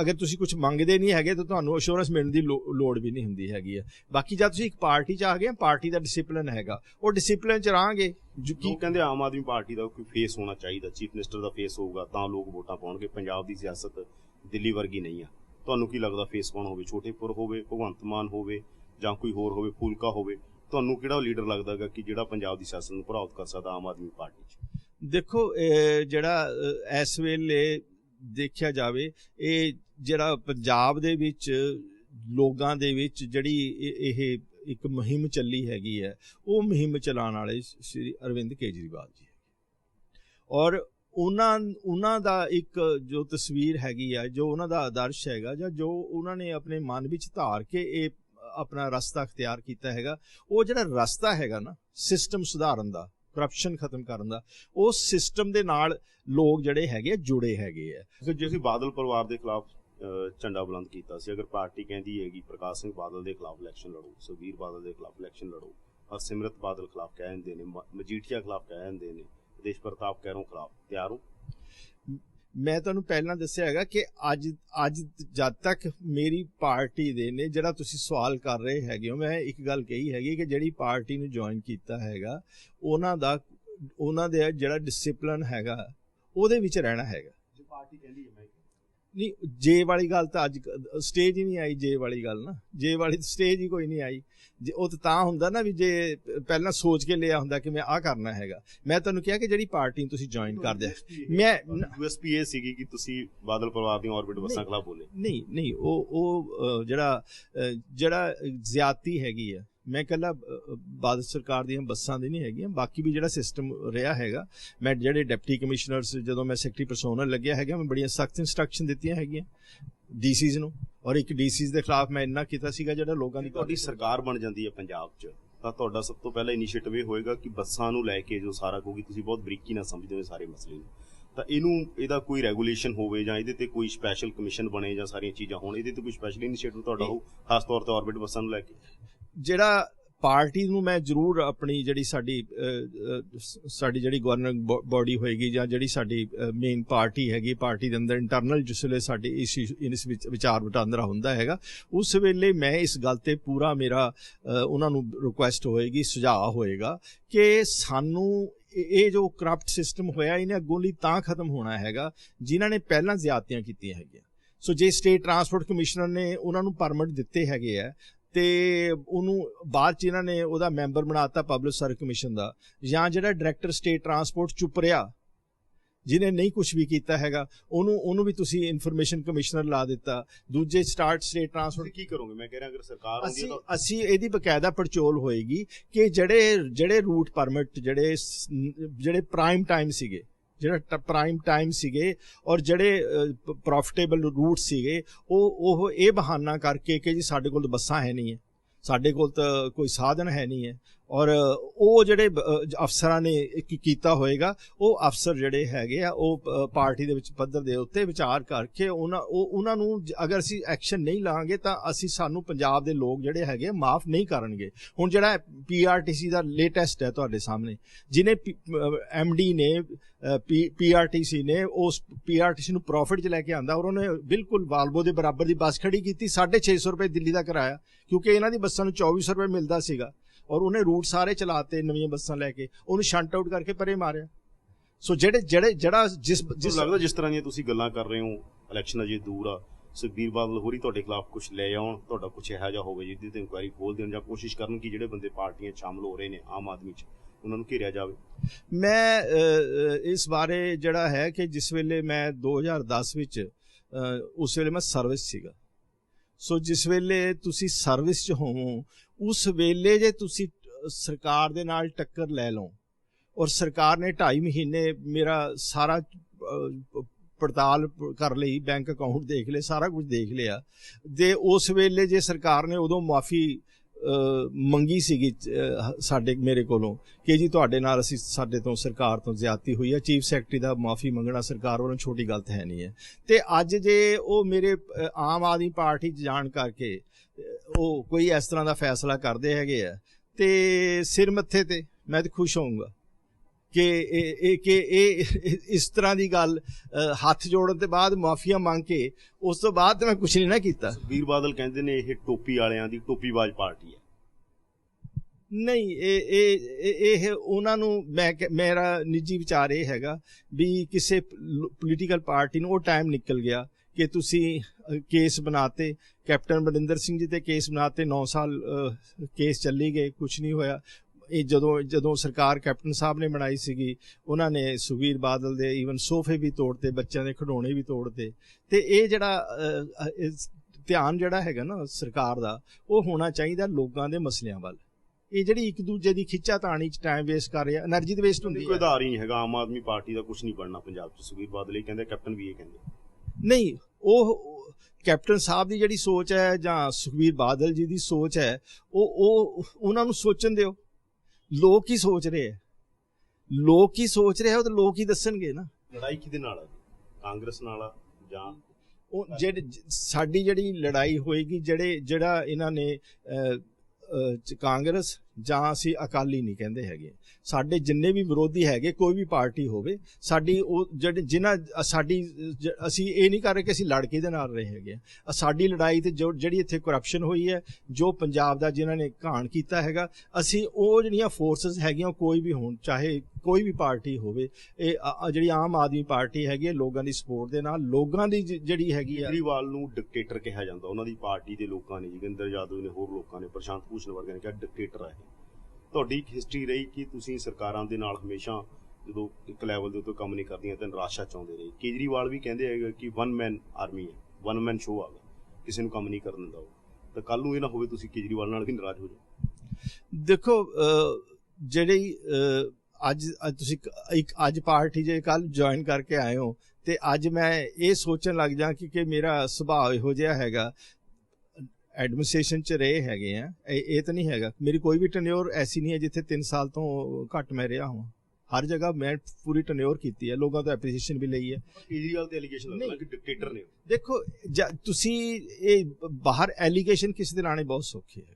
ਅਗਰ ਤੁਸੀਂ ਕੁਝ ਮੰਗਦੇ ਨਹੀਂ ਹੈਗੇ ਤਾਂ ਤੁਹਾਨੂੰ ਅਸ਼ੋਰੈਂਸ ਮਿਲਣ ਦੀ ਲੋੜ ਵੀ ਨਹੀਂ ਹੁੰਦੀ ਹੈਗੀ ਹੈ। ਬਾਕੀ ਜਦ ਤੁਸੀਂ ਇੱਕ ਪਾਰਟੀ 'ਚ ਆ ਗਏ, ਪਾਰਟੀ ਦਾ ਡਿਸਪਲਿਨ ਹੈਗਾ। ਉਹ ਡਿਸਪਲਿਨ 'ਚ ਰਹਾਂਗੇ। ਜੋ ਕੀ ਕਹਿੰਦੇ ਆਮ ਆਦਮੀ ਪਾਰਟੀ ਦਾ ਕੋਈ ਫੇਸ ਹੋਣਾ ਚਾਹੀਦਾ ਚੀਫ ਮਿਨਿਸਟਰ ਦਾ ਫੇਸ ਹੋਊਗਾ, ਤਾਂ ਲੋਕ ਵੋਟਾਂ ਪਾਉਣਗੇ। ਪੰਜਾਬ ਦੀ ਸਿਆਸਤ ਦਿੱਲੀ ਵਰਗੀ ਨਹੀਂ ਆ। ਤੁਹਾਨੂੰ ਕੀ ਲੱਗਦਾ ਫੇਸ ਕੌਣ ਹੋਵੇ? ਛੋਟੇਪੁਰ ਹੋਵੇ, ਭਗਵੰਤ ਮਾਨ ਹੋਵੇ ਜਾਂ ਕੋਈ ਹੋਰ ਹੋਵੇ ਫੂਲਕਾ ਹੋਵੇ? ਤੁਹਾਨੂੰ ਕਿਹੜਾ ਲੀਡਰ ਲੱਗਦਾਗਾ ਕਿ ਜਿਹੜਾ ਪੰਜਾਬ ਦੀ ਸਿਆਸਤ ਨੂੰ ਪ੍ਰਭਾਵਿਤ ਕਰ ਸਕਦਾ ਆਮ ਆਦਮੀ ਪਾਰਟੀ 'ਚ? ਦੇਖੋ ਜਿਹੜਾ ਇਸ ਵੇਲੇ ਦੇਖਿਆ ਜਾਵੇ, ਇਹ ਜਿਹੜਾ ਪੰਜਾਬ ਦੇ ਵਿੱਚ, ਲੋਕਾਂ ਦੇ ਵਿੱਚ ਜਿਹੜੀ ਇਹ ਇਹ ਇੱਕ ਮੁਹਿੰਮ ਚੱਲੀ ਹੈਗੀ ਹੈ, ਉਹ ਮੁਹਿੰਮ ਚਲਾਉਣ ਵਾਲੇ ਸ਼੍ਰੀ ਅਰਵਿੰਦ ਕੇਜਰੀਵਾਲ ਜੀ ਔਰ ਉਹਨਾਂ ਉਹਨਾਂ ਦਾ ਇੱਕ ਜੋ ਤਸਵੀਰ ਹੈਗੀ ਆ, ਜੋ ਉਹਨਾਂ ਦਾ ਆਦਰਸ਼ ਹੈਗਾ ਜਾਂ ਜੋ ਉਹਨਾਂ ਨੇ ਆਪਣੇ ਮਨ ਵਿੱਚ ਧਾਰ ਕੇ ਇਹ ਆਪਣਾ ਰਸਤਾ ਅਖਤਿਆਰ ਕੀਤਾ ਹੈਗਾ, ਉਹ ਜਿਹੜਾ ਰਸਤਾ ਹੈਗਾ ਨਾ ਸਿਸਟਮ ਸੁਧਾਰਨ ਦਾ ਕਰਪਸ਼ਨ ਖਤਮ ਕਰਨ ਦਾ ਉਸ ਸਿਸਟਮ ਦੇ ਨਾਲ ਲੋਕ ਜਿਹੜੇ ਹੈਗੇ ਜੁੜੇ ਹੈਗੇ ਆ। ਕਿ ਜੇ ਤੁਸੀਂ ਬਾਦਲ ਪਰਿਵਾਰ ਦੇ ਖਿਲਾਫ ਝੰਡਾ ਬੁਲੰਦ ਕੀਤਾ ਸੀ, ਅਗਰ ਪਾਰਟੀ ਕਹਿੰਦੀ ਹੈਗੀ, ਪ੍ਰਕਾਸ਼ ਸਿੰਘ ਬਾਦਲ ਦੇ ਖਿਲਾਫ ਇਲੈਕਸ਼ਨ ਲੜੋ, ਸੁਖਬੀਰ ਬਾਦਲ ਦੇ ਖਿਲਾਫ ਇਲੈਕਸ਼ਨ ਲੜੋ, ਔਰ ਸਿਮਰਤ ਬਾਦਲ ਖਿਲਾਫ ਕਹਿ ਦਿੰਦੇ ਨੇ ਮਜੀਠੀਆ ਖਿਲਾਫ ਕਹਿ ਦਿੰਦੇ ਨੇ ਵਿਦੇਸ਼ ਪ੍ਰਤਾਪ ਕੈਰੋਂ ਖਿਲਾਫ ਤਿਆਰ ਹੋ। ਮੈਂ ਤੁਹਾਨੂੰ ਪਹਿਲਾਂ ਦੱਸਿਆ ਹੈਗਾ ਕਿ ਅੱਜ ਅੱਜ ਜਦ ਤੱਕ ਮੇਰੀ ਪਾਰਟੀ ਦੇ ਨੇ, ਜਿਹੜਾ ਤੁਸੀਂ ਸਵਾਲ ਕਰ ਰਹੇ ਹੈਗੇ ਹੋ, ਮੈਂ ਇੱਕ ਗੱਲ ਕਹੀ ਹੈਗੀ ਕਿ ਜਿਹੜੀ ਪਾਰਟੀ ਨੂੰ ਜੁਆਇਨ ਕੀਤਾ ਹੈਗਾ, ਉਹਨਾਂ ਦਾ, ਉਹਨਾਂ ਦੇ ਜਿਹੜਾ ਡਿਸਪਲਿਨ ਹੈਗਾ, ਉਹਦੇ ਵਿੱਚ ਰਹਿਣਾ ਹੈਗਾ। ਜੇ ਪਾਰਟੀ ਕਹਿੰਦੀ ਹੈ ਨਹੀਂ ਜੇ ਵਾਲੀ ਗੱਲ ਤਾਂ ਅੱਜ ਸਟੇਜ ਹੀ ਨਹੀਂ ਆਈ ਜੇ ਵਾਲੀ ਗੱਲ ਨਾ। ਜੇ ਵਾਲੀ ਸਟੇਜ ਹੀ ਕੋਈ ਨਹੀਂ ਆਈ। ਜੇ ਉਹ ਤਾਂ ਹੁੰਦਾ ਨਾ ਵੀ ਜੇ ਪਹਿਲਾਂ ਸੋਚ ਕੇ ਲਿਆ ਹੁੰਦਾ ਕਿ ਮੈਂ ਆਹ ਕਰਨਾ ਹੈਗਾ। ਮੈਂ ਤੁਹਾਨੂੰ ਕਿਹਾ ਕਿ ਜਿਹੜੀ ਪਾਰਟੀ ਨੂੰ ਤੁਸੀਂ ਜੁਆਇਨ ਕਰਦੇ ਆ ਮੈਂ ਯੂਐਸਪੀ ਇਹ ਸੀਗੀ ਕਿ ਤੁਸੀਂ ਬਾਦਲ ਪਰਿਵਾਰ ਦੀਆਂ ਆਰਬਿਟ ਬੱਸਾਂ ਖਿਲਾਫ ਬੋਲੇ। ਨਹੀਂ ਨਹੀਂ ਉਹ ਉਹ ਜਿਹੜਾ ਜਿਹੜਾ ਜ਼ਿਆਤੀ ਹੈਗੀ ਆ ਮੈਂ ਕੱਲਾ ਬਾਦਲ ਸਰਕਾਰ ਦੀਆਂ ਬੱਸਾਂ ਦੀ ਨਹੀਂ ਹੈਗੀਆਂ। ਬਾਕੀ ਵੀ ਜਿਹੜਾ ਸਿਸਟਮ ਰਿਹਾ ਹੈਗਾ ਮੈਂ ਜਿਹੜੇ ਡਿਪਟੀ ਕਮਿਸ਼ਨਰਸ ਜਦੋਂ ਮੈਂ ਸੈਕਟਰੀ ਪਰਸੋਨਲ ਲੱਗਿਆ ਹੈਗਾ ਮੈਂ ਬੜੀਆਂ ਸਖਤ ਇਨਸਟਰਕਸ਼ਨ ਦਿੱਤੀਆਂ ਹੈਗੀਆਂ ਡੀਸੀਜ਼ ਨੂੰ। ਔਰ ਇੱਕ ਡੀਸੀਜ਼ ਦੇ ਖਿਲਾਫ ਮੈਂ ਇੰਨਾ ਕੀਤਾ ਸੀਗਾ ਜਿਹੜਾ ਲੋਕਾਂ ਦੀ ਤੁਹਾਡੀ ਸਰਕਾਰ ਬਣ ਜਾਂਦੀ ਹੈ ਪੰਜਾਬ 'ਚ ਤਾਂ ਤੁਹਾਡਾ ਸਭ ਤੋਂ ਪਹਿਲਾ ਇਨੀਸ਼ੀਏਟਿਵ ਇਹ ਹੋਏਗਾ ਕਿ ਬੱਸਾਂ ਨੂੰ ਲੈ ਕੇ ਜੋ ਸਾਰਾ ਕਿਉਂਕਿ ਤੁਸੀਂ ਬਹੁਤ ਬਰੀਕੀ ਨਾਲ ਸਮਝਦੇ ਹੋ ਸਾਰੇ ਮਸਲੇ ਨੂੰ। ਤਾਂ ਇਹਨੂੰ ਇਹਦਾ ਕੋਈ ਰੈਗੂਲੇਸ਼ਨ ਹੋਵੇ ਜਾਂ ਇਹਦੇ ਤੇ ਕੋਈ ਸਪੈਸ਼ਲ ਕਮਿਸ਼ਨ ਬਣੇ ਜਾਂ ਸਾਰੀਆਂ ਚੀਜ਼ਾਂ ਹੋਣ ਇਹਦੇ ਤੇ ਕੋਈ ਸਪੈਸ਼ਲ ਇਨੀਸ਼ੀਏਟਿਵ ਤੁਹਾਡਾ ਹੋ ਖਾਸ ਤੌਰ ਤੇ ਆਰਬਿਟ ਬੱਸਾਂ ਨੂੰ ਲੈ ਕੇ? ਜਿਹੜਾ ਪਾਰਟੀ ਨੂੰ ਮੈਂ ਜ਼ਰੂਰ ਆਪਣੀ ਜਿਹੜੀ ਸਾਡੀ ਸਾਡੀ ਜਿਹੜੀ ਗਵਰਨਿੰਗ ਬਾਡੀ ਹੋਏਗੀ ਜਾਂ ਜਿਹੜੀ ਸਾਡੀ ਮੇਨ ਪਾਰਟੀ ਹੈਗੀ, ਪਾਰਟੀ ਦੇ ਅੰਦਰ ਇੰਟਰਨਲ ਜਿਸ ਵੇਲੇ ਸਾਡੀ ਇਸ ਇਸ਼ੂ- ਇਸ ਵਿੱਚ ਵਿਚਾਰ ਵਟਾਂਦਰਾ ਹੁੰਦਾ ਹੈਗਾ, ਉਸ ਵੇਲੇ ਮੈਂ ਇਸ ਗੱਲ ਤੇ ਪੂਰਾ ਮੇਰਾ ਉਹਨਾਂ ਨੂੰ ਰਿਕੁਐਸਟ ਹੋਏਗੀ, ਸੁਝਾਅ ਹੋਏਗਾ ਕਿ ਸਾਨੂੰ ਇਹ ਇਹ ਜੋ ਕਰਪਟ ਸਿਸਟਮ ਹੋਇਆ, ਇਹਨੇ ਅੱਗੋਂ ਲਈ ਤਾਂ ਖਤਮ ਹੋਣਾ ਹੈਗਾ ਜਿਨ੍ਹਾਂ ਨੇ ਪਹਿਲਾਂ ਜ਼ਿਆਦਤੀਆਂ ਕੀਤੀਆਂ ਹੈਗੀਆਂ। ਸੋ ਜੇ ਸਟੇਟ ਟਰਾਂਸਪੋਰਟ ਕਮਿਸ਼ਨਰ ਨੇ ਉਹਨਾਂ ਨੂੰ ਪਰਮਿਟ ਦਿੱਤੇ ਹੈਗੇ ਆ ਤੇ ਉਹਨੂੰ ਬਾਅਦ ਚ ਇਹਨਾਂ ਨੇ ਉਹਦਾ ਮੈਂਬਰ ਬਣਾਤਾ ਪਬਲਿਕ ਸਰਵਿਸ ਕਮਿਸ਼ਨ ਦਾ ਜਾਂ ਜਿਹੜਾ ਡਾਇਰੈਕਟਰ ਸਟੇਟ ਟਰਾਂਸਪੋਰਟ ਚੁੱਪ ਰਿਹਾ ਜਿਹਨੇ ਨਹੀਂ ਕੁਝ ਵੀ ਕੀਤਾ ਹੈਗਾ ਉਹਨੂੰ ਉਹਨੂੰ ਵੀ ਤੁਸੀਂ ਇਨਫੋਰਮੇਸ਼ਨ ਕਮਿਸ਼ਨਰ ਲਾ ਦਿੱਤਾ। ਦੂਜੇ ਸਟਾਰਟ ਸਟੇਟ ਟਰਾਂਸਪੋਰਟ ਕੀ ਕਰੋਗੇ? ਮੈਂ ਕਹਿ ਰਿਹਾ ਅਗਰ ਸਰਕਾਰ ਹੁੰਦੀ ਤਾਂ ਅਸੀਂ ਇਹਦੀ ਬਕਾਇਦਾ ਪੜਚੋਲ ਹੋਏਗੀ ਕਿ ਜਿਹੜੇ ਜਿਹੜੇ ਰੂਟ ਪਰਮਿਟ ਜਿਹੜੇ ਜਿਹੜੇ ਪ੍ਰਾਈਮ ਟਾਈਮ ਸੀਗੇ ਜਿਹੜਾ ਪ੍ਰਾਈਮ ਟਾਈਮ ਸੀਗੇ ਔਰ ਜਿਹੜੇ ਪ੍ਰੋਫਿਟੇਬਲ ਰੂਟ ਸੀਗੇ, ਉਹ ਉਹ ਇਹ ਬਹਾਨਾ ਕਰਕੇ ਕਿ ਜੀ ਸਾਡੇ ਕੋਲ ਬੱਸਾਂ ਹੈ ਨਹੀਂ ਹੈ। ਸਾਡੇ ਕੋਲ ਤਾਂ ਕੋਈ ਸਾਧਨ ਹੈ ਨਹੀਂ ਹੈ। ਔਰ ਉਹ ਜਿਹੜੇ ਅਫਸਰਾਂ ਨੇ ਕੀ ਕੀਤਾ ਹੋਏਗਾ, ਉਹ ਅਫਸਰ ਜਿਹੜੇ ਹੈਗੇ ਆ, ਉਹ ਪਾਰਟੀ ਦੇ ਵਿੱਚ ਪੱਧਰ ਦੇ ਉੱਤੇ ਵਿਚਾਰ ਕਰਕੇ ਉਹਨਾਂ, ਉਹ, ਉਹਨਾਂ ਨੂੰ ਅਗਰ ਅਸੀਂ ਐਕਸ਼ਨ ਨਹੀਂ ਲਾਂਗੇ ਤਾਂ ਅਸੀਂ ਸਾਨੂੰ ਪੰਜਾਬ ਦੇ ਲੋਕ ਜਿਹੜੇ ਹੈਗੇ ਮਾਫ ਨਹੀਂ ਕਰਨਗੇ। ਹੁਣ ਜਿਹੜਾ ਪੀਆਰਟੀਸੀ ਦਾ ਲੇਟੈਸਟ ਹੈ ਤੁਹਾਡੇ ਸਾਹਮਣੇ। ਜਿਨੇ ਐਮਡੀ ਨੇ ਪੀਆਰਟੀਸੀ ਨੇ, ਉਸ ਪੀਆਰਟੀਸੀ ਨੂੰ ਪ੍ਰੋਫਿਟ 'ਚ ਲੈ ਕੇ ਆਂਦਾ ਔਰ ਉਹਨੇ ਬਿਲਕੁਲ ਵਾਲਵੋ ਦੇ ਬਰਾਬਰ ਦੀ ਬੱਸ ਖੜੀ ਕੀਤੀ 650 ਰੁਪਏ ਦਿੱਲੀ ਦਾ ਕਿਰਾਇਆ, ਕਿਉਂਕਿ ਇਹਨਾਂ ਦੀ ਬੱਸਾਂ ਨੂੰ 2400 ਰੁਪਏ ਮਿਲਦਾ ਸੀਗਾ। ਔਰ ਉਹਨੇ ਰੂਟ ਸਾਰੇ ਚਲਾਤੇ ਨਵੀਆਂ ਬੱਸਾਂ ਲੈ ਕੇ ਉਹਨੂੰ ਸ਼ੰਟ ਆਊਟ ਕਰਕੇ ਪਰੇ ਮਾਰਿਆ। ਸੋ ਜਿਹੜੇ ਜਿਹੜੇ ਜਿਹੜਾ ਜਿਸ ਜਿਸ ਲੱਗਦਾ ਜਿਸ ਤਰ੍ਹਾਂ ਦੀਆਂ ਤੁਸੀਂ ਗੱਲਾਂ ਕਰ ਰਹੇ ਹੋ ਇਲੈਕਸ਼ਨ ਅਜੇ ਦੂਰ ਆ ਸੁਖਬੀਰ ਬਾਦਲ ਹੋਰੀ ਤੁਹਾਡੇ ਖਿਲਾਫ ਕੁਝ ਲੈ ਆਉਣ ਤੁਹਾਡਾ ਕੁਝ ਇਹੋ ਜਿਹਾ ਹੋਵੇ ਜਿਹਦੀ ਤੇ ਇਨਕੁਆਇਰੀ ਖੋਲ ਦੇਣ ਜਾਂ ਕੋਸ਼ਿਸ਼ ਕਰਨ ਕਿ ਜਿਹੜੇ ਬੰਦੇ ਪਾਰਟੀਆਂ ਸ਼ਾਮਲ ਹੋ ਰਹੇ ਨੇ ਆਮ ਆਦਮੀ 'ਚ ਉਹਨਾਂ ਨੂੰ ਘੇਰਿਆ ਜਾਵੇ। ਮੈਂ ਇਸ ਬਾਰੇ ਜਿਹੜਾ ਹੈ ਕਿ ਜਿਸ ਵੇਲੇ ਮੈਂ 2010 ਵਿੱਚ ਉਸ ਵੇਲੇ ਮੈਂ ਸਰਵਿਸ ਸੀਗਾ। ਸੋ ਜਿਸ ਵੇਲੇ ਤੁਸੀਂ ਸਰਵਿਸ 'ਚ ਹੋਵੋ, ਉਸ ਵੇਲੇ ਜੇ ਤੁਸੀਂ ਸਰਕਾਰ ਦੇ ਨਾਲ ਟੱਕਰ ਲੈ ਲਓ, ਔਰ ਸਰਕਾਰ ਨੇ 2.5 ਮਹੀਨੇ ਮੇਰਾ ਸਾਰਾ ਪੜਤਾਲ ਕਰ ਲਈ, ਬੈਂਕ ਅਕਾਊਂਟ ਦੇਖ ਲਏ, ਸਾਰਾ ਕੁਝ ਦੇਖ ਲਿਆ ਦੇ ਉਸ ਵੇਲੇ ਜੇ ਸਰਕਾਰ ਨੇ ਉਦੋਂ ਮਾਫੀ ਮੰਗੀ ਸੀਗੀ ਸਾਡੇ, ਮੇਰੇ ਕੋਲੋਂ ਕਿ ਜੀ ਤੁਹਾਡੇ ਨਾਲ ਅਸੀਂ ਸਾਡੇ ਤੋਂ ਸਰਕਾਰ ਤੋਂ ਜ਼ਿਆਦਤੀ ਹੋਈ ਹੈ। ਚੀਫ ਸੈਕਟਰੀ ਦਾ ਮਾਫੀ ਮੰਗਣਾ ਸਰਕਾਰ ਵੱਲੋਂ ਛੋਟੀ ਗੱਲ ਤਾਂ ਹੈ ਨਹੀਂ ਹੈ। ਤੇ ਅੱਜ ਜੇ ਉਹ ਮੇਰੇ ਆਮ ਆਦਮੀ ਪਾਰਟੀ 'ਚ ਜਾਣ ਕਰਕੇ ਉਹ ਕੋਈ ਇਸ ਤਰ੍ਹਾਂ ਦਾ ਫੈਸਲਾ ਕਰਦੇ ਹੈਗੇ ਆ, ਤੇ ਸਿਰ ਮੱਥੇ ਤੇ ਮੈਂ ਤਾਂ ਖੁਸ਼ ਹੋਊਂਗਾ। ਕਿ ਇਹ ਕਿ ਇਹ ਇਸ ਤਰ੍ਹਾਂ ਦੀ ਗੱਲ ਹੱਥ ਜੋੜਨ ਤੋਂ ਬਾਅਦ ਮਾਫੀਆ ਮੰਗ ਕੇ ਉਸ ਤੋਂ ਬਾਅਦ ਤਾਂ ਮੈਂ ਕੁਝ ਨਹੀਂ ਨਾ ਕੀਤਾ। ਸੁਖਬੀਰ ਬਾਦਲ ਕਹਿੰਦੇ ਨੇ ਇਹ ਟੋਪੀ ਵਾਲਿਆਂ ਦੀ ਟੋਪੀਬਾਜ਼ ਪਾਰਟੀ ਹੈ। ਨਹੀਂ ਇਹ ਇਹ ਇਹ- ਉਹਨਾਂ ਨੂੰ ਮੈਂ ਮੇਰਾ ਨਿੱਜੀ ਵਿਚਾਰ ਇਹ ਹੈਗਾ ਵੀ ਕਿਸੇ ਪੋਲੀਟੀਕਲ ਪਾਰਟੀ ਨੂੰ ਉਹ ਟਾਈਮ ਨਿਕਲ ਗਿਆ ਕਿ ਤੁਸੀਂ ਕੇਸ ਬਣਾਤੇ। ਕੈਪਟਨ ਬਰਿੰਦਰ ਸਿੰਘ ਜੀ ਤੇ ਕੇਸ ਬਣਾਤੇ 9 ਸਾਲ ਕੇਸ ਚੱਲੀ ਗਏ ਕੁਝ ਨਹੀਂ ਹੋਇਆ। ਇਹ ਜਦੋਂ ਜਦੋਂ ਸਰਕਾਰ ਕੈਪਟਨ ਸਾਹਿਬ ਨੇ ਬਣਾਈ ਸੀਗੀ ਉਹਨਾਂ ਨੇ ਸੁਵੀਰ ਬਾਦਲ ਦੇ ਈਵਨ ਸੋਫੇ ਵੀ ਤੋੜਤੇ ਬੱਚਿਆਂ ਦੇ ਖਿਡੌਣੇ ਵੀ ਤੋੜਤੇ। ਤੇ ਇਹ ਜਿਹੜਾ ਧਿਆਨ ਜਿਹੜਾ ਹੈਗਾ ਨਾ ਸਰਕਾਰ ਦਾ ਉਹ ਹੋਣਾ ਚਾਹੀਦਾ ਲੋਕਾਂ ਦੇ ਮਸਲਿਆਂ ਵੱਲ। ਇਹ ਜਿਹੜੀ ਇੱਕ ਦੂਜੇ ਦੀ ਖਿੱਚਾ ਤਾਣੀ ਚ ਟਾਈਮ ਵੇਸਟ ਕਰ ਰਿਹਾ એનર્ਜੀ ਤੇ ਵੇਸਟ ਹੁੰਦੀ ਹੈ। ਕੋਈ ਆਧਾਰ ਹੀ ਹੈਗਾ ਆਮ ਆਦਮੀ ਪਾਰਟੀ ਦਾ ਕੁਝ ਨਹੀਂ ਬਣਨਾ ਪੰਜਾਬ ਚ। ਸੁਖਬੀਰ ਬਾਦਲ ਹੀ ਕਹਿੰਦੇ ਕੈਪਟਨ ਵੀ ਇਹ ਕਹਿੰਦੇ। ਨਹੀਂ ਉਹ ਕੈਪਟਨ ਸਾਹਿਬ ਦੀ ਜਿਹੜੀ ਸੋਚ ਹੈ ਜਾਂ ਸੁਖਬੀਰ ਬਾਦਲ ਜੀ ਦੀ ਸੋਚ ਹੈ ਉਹ ਉਹ ਉਹਨਾਂ ਨੂੰ ਸੋਚਣ ਦਿਓ। ਲੋਕ ਕੀ ਸੋਚ ਰਹੇ ਹੈ ਲੋਕ ਕੀ ਸੋਚ ਰਹੇ ਹੈ ਉਹ ਤਾਂ ਲੋਕ ਹੀ ਦੱਸਣਗੇ ਨਾ। ਲੜਾਈ ਕਿਹਦੇ ਨਾਲ ਆ? ਕਾਂਗਰਸ ਨਾਲ ਆ ਜਾਂ ਉਹ ਜਿਹੜੇ ਸਾਡੀ ਜਿਹੜੀ ਲੜਾਈ ਹੋਏਗੀ ਜਿਹੜੇ ਜਿਹੜਾ ਇਹਨਾਂ ਨੇ ਕਾਂਗਰਸ ਜਾਂ ਅਸੀਂ ਅਕਾਲੀ ਨਹੀਂ ਕਹਿੰਦੇ ਹੈਗੇ। ਸਾਡੇ ਜਿੰਨੇ ਵੀ ਵਿਰੋਧੀ ਹੈਗੇ, ਕੋਈ ਵੀ ਪਾਰਟੀ ਹੋਵੇ, ਸਾਡੀ ਉਹ ਜਿਹੜੇ ਜਿਨ੍ਹਾਂ, ਸਾਡੀ ਜ- ਅਸੀਂ ਇਹ ਨਹੀਂ ਕਰ ਰਹੇ ਕਿ ਅਸੀਂ ਲੜ ਕੇ ਦੇ ਨਾਲ ਰਹੇ ਹੈਗੇ। ਅ- ਸਾਡੀ ਲੜਾਈ ਤੇ ਜੋ, ਜਿਹੜੀ ਇੱਥੇ ਕਰਪਸ਼ਨ ਹੋਈ ਹੈ, ਜੋ ਪੰਜਾਬ ਦਾ ਜਿਨ੍ਹਾਂ ਨੇ ਘਾਣ ਕੀਤਾ ਹੈਗਾ, ਅਸੀਂ ਉਹ ਜਿਹੜੀਆਂ ਫੋਰਸਸ ਹੈਗੀਆਂ ਕੋਈ ਵੀ ਹੋਣ, ਚਾਹੇ ਕੋਈ ਵੀ ਪਾਰਟੀ ਹੋਵੇ, ਇਹ ਜਿਹੜੀ ਆਮ ਆਦਮੀ ਪਾਰਟੀ ਹੈਗੀ ਹੈ, ਲੋਕਾਂ ਦੀ ਸਪੋਰਟ ਦੇ ਨਾਲ, ਲੋਕਾਂ ਦੀ ਜਿਹੜੀ ਹੈਗੀ ਆ ਕੇਜਰੀਵਾਲ ਨੂੰ ਡਿਕਟੇਟਰ ਕਿਹਾ ਜਾਂਦਾ। ਉਹਨਾਂ ਦੀ ਪਾਰਟੀ ਦੇ ਲੋਕਾਂ ਨੇ, ਜੋਗਿੰਦਰ ਯਾਦਵ ਨੇ, ਹੋਰ ਲੋਕਾਂ ਨੇ, ਪ੍ਰਸ਼ਾਂਤ ਭੂਸ਼ਣ ਵਰਗੇ ਨੇ ਕਿਹਾ ਡਿਕਟੇਟਰ ਹੈ ਤੁਹਾਡੀ ਇੱਕ ਹਿਸਟਰੀ ਰਹੀ ਕਿ ਤੁਸੀਂ ਸਰਕਾਰਾਂ ਦੇ ਨਾਲ ਹਮੇਸ਼ਾ ਜਦੋਂ ਇੱਕ ਲੈਵਲ ਦੇ ਉੱਤੇ ਕੰਮ ਨਹੀਂ ਕਰਦੀਆਂ ਤਾਂ ਨਿਰਾਸ਼ਾ ਚਾਹੁੰਦੇ ਰਹੇ। ਕੇਜਰੀਵਾਲ ਵੀ ਕਹਿੰਦੇ ਹੈਗੇ ਕਿ ਵਨ ਮੈਨ ਆਰਮੀ ਹੈ ਵਨ ਮੈਨ ਸ਼ੋਅ ਆ ਕਿਸੇ ਨੂੰ ਕੰਮ ਨਹੀਂ ਕਰਨ ਦਿੰਦਾ ਉਹ। ਤਾਂ ਕੱਲ ਨੂੰ ਇਹ ਨਾ ਹੋਵੇ ਤੁਸੀਂ ਕੇਜਰੀਵਾਲ ਨਾਲ ਵੀ ਨਾਰਾਜ਼ ਹੋ ਜਾਓ। ਦੇਖੋ ਜਿਹੜੀ ਅੱਜ ਤੁਸੀਂ ਇੱਕ ਅੱਜ ਪਾਰਟੀ ਜੇ ਕੱਲ ਜੁਆਇਨ ਕਰਕੇ ਆਏ ਹੋ ਤੇ ਅੱਜ ਮੈਂ ਇਹ ਸੋਚਣ ਲੱਗ ਜਾ ਕਿ ਕਿ ਮੇਰਾ ਸੁਭਾਅ ਇਹੋ ਜਿਹਾ ਹੈਗਾ ਐਡਮਿਨਿਸਟ੍ਰੇਸ਼ਨ ਚ ਰਹੇ ਹੈਗੇ ਆ। ਇਹ ਤਾਂ ਨਹੀਂ ਹੈਗਾ। ਮੇਰੀ ਕੋਈ ਵੀ ਟੈਨਿਓਰ ਐਸੀ ਨਹੀਂ ਹੈ ਜਿੱਥੇ 3 ਸਾਲ ਤੋਂ ਘੱਟ ਮੈਂ ਰਿਹਾ ਹਾਂ। ਹਰ ਜਗ੍ਹਾ ਮੈਂ ਪੂਰੀ ਟੈਨਿਓਰ ਕੀਤੀ ਹੈ। ਲੋਕਾਂ ਤੋਂ ਐਪਰੀਸੀਏਸ਼ਨ ਵੀ ਲਈ ਹੈ। ਕੇਜਰੀਵਾਲ ਤੇ ਐਲੀਗੇਸ਼ਨ ਲੱਗਦਾ। ਕਿ ਡਿਕਟੇਟਰ ਨੇ। ਦੇਖੋ ਤੁਸੀਂ ਇਹ ਬਾਹਰ ਐਲੀਗੇਸ਼ਨ ਕਿਸੇ ਦੇ ਲਾਣੇ ਬਹੁਤ ਸੌਖੇ ਹੈ